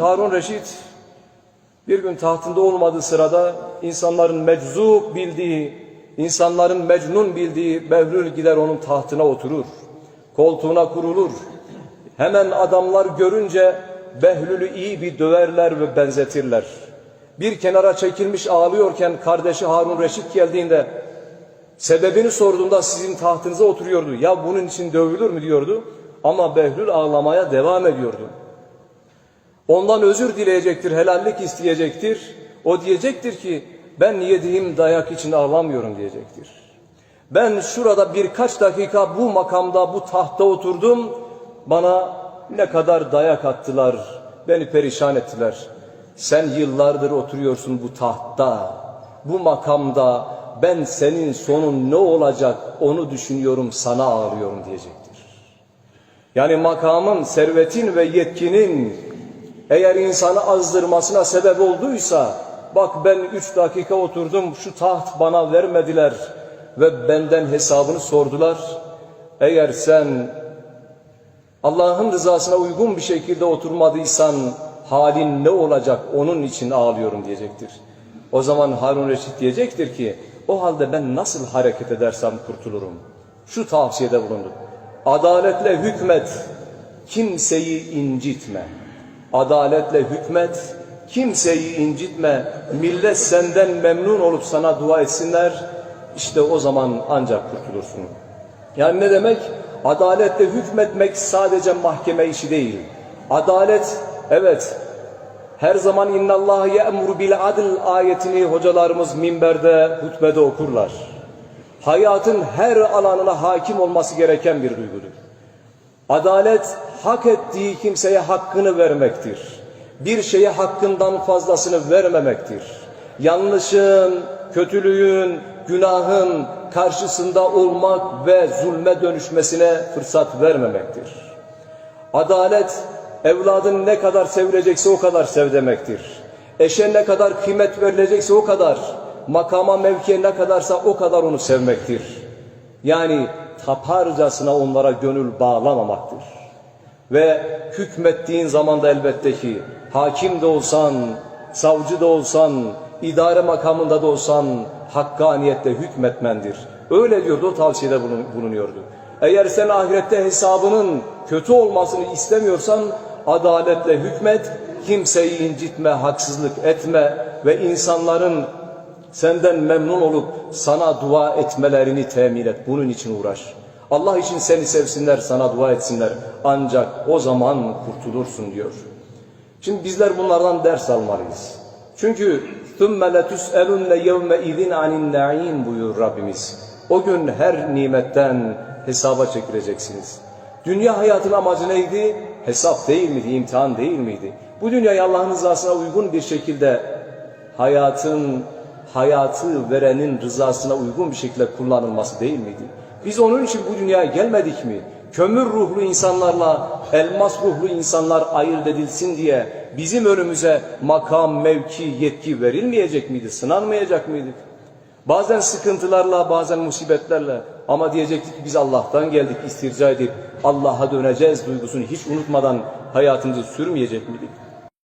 Harun Reşit bir gün tahtında olmadığı sırada insanların meczup bildiği, insanların mecnun bildiği Behlül gider onun tahtına oturur. Koltuğuna kurulur. Hemen adamlar görünce Behlül'ü iyi bir döverler ve benzetirler. Bir kenara çekilmiş ağlıyorken kardeşi Harun Reşit geldiğinde sebebini sorduğunda sizin tahtınıza oturuyordu. Ya bunun için dövülür mü diyordu. Ama Behlül ağlamaya devam ediyordu. Ondan özür dileyecektir, helallik isteyecektir. O diyecektir ki ben yediğim dayak için ağlamıyorum diyecektir. Ben şurada birkaç dakika bu makamda, bu tahta oturdum. Bana ne kadar dayak attılar, beni perişan ettiler. Sen yıllardır oturuyorsun bu tahtta, bu makamda. Ben senin sonun ne olacak onu düşünüyorum, sana ağlıyorum diyecektir. Yani makamın, servetin ve yetkinin eğer insanı azdırmasına sebep olduysa, bak ben üç dakika oturdum, şu taht bana vermediler ve benden hesabını sordular. Eğer sen Allah'ın rızasına uygun bir şekilde oturmadıysan, halin ne olacak onun için ağlıyorum diyecektir. O zaman Harun Reşit diyecektir ki, o halde ben nasıl hareket edersem kurtulurum. Şu tavsiyede bulundum. Adaletle hükmet, kimseyi incitme. Adaletle hükmet, kimseyi incitme. Millet senden memnun olup sana dua etsinler. İşte o zaman ancak kurtulursun. Yani ne demek? Adaletle hükmetmek sadece mahkeme işi değil. Adalet, evet, her zaman innallâhe ye'muru bil adl ayetini hocalarımız minberde, hutbede okurlar. Hayatın her alanına hakim olması gereken bir duygudur. Adalet hak ettiği kimseye hakkını vermektir. Bir şeye hakkından fazlasını vermemektir. Yanlışın, kötülüğün, günahın karşısında olmak ve zulme dönüşmesine fırsat vermemektir. Adalet evladın ne kadar sevilecekse o kadar sev demektir. Eşe ne kadar kıymet verilecekse o kadar, makama mevkiye ne kadarsa o kadar onu sevmektir. Yani taparcasına onlara gönül bağlamamaktır. Ve hükmettiğin zaman da elbette ki hakim de olsan, savcı da olsan, idare makamında da olsan hakkaniyetle hükmetmendir. Öyle diyordu o tavsiyede bulunuyordu. Eğer sen ahirette hesabının kötü olmasını istemiyorsan adaletle hükmet, kimseyi incitme, haksızlık etme ve insanların senden memnun olup sana dua etmelerini temin et. Bunun için uğraş. Allah için seni sevsinler, sana dua etsinler. Ancak o zaman kurtulursun diyor. Şimdi bizler bunlardan ders almalıyız. Çünkü ثُمَّ لَتُسْأَلُنَّ يَوْمَ اِذٍ عَنِ النَّعِيمِ buyuruyor Rabbimiz. O gün her nimetten hesaba çekileceksiniz. Dünya hayatın amacı neydi? Hesap değil miydi? İmtihan değil miydi? Bu dünyayı Allah'ın rızasına uygun bir şekilde hayatın, hayatı verenin rızasına uygun bir şekilde kullanılması değil miydi? Biz onun için bu dünyaya gelmedik mi? Kömür ruhlu insanlarla elmas ruhlu insanlar ayırt edilsin diye bizim önümüze makam, mevki, yetki verilmeyecek miydi? Sınanmayacak mıydık? Bazen sıkıntılarla, bazen musibetlerle ama diyecektik ki biz Allah'tan geldik istirca edip Allah'a döneceğiz duygusunu hiç unutmadan hayatımızı sürmeyecek miydik?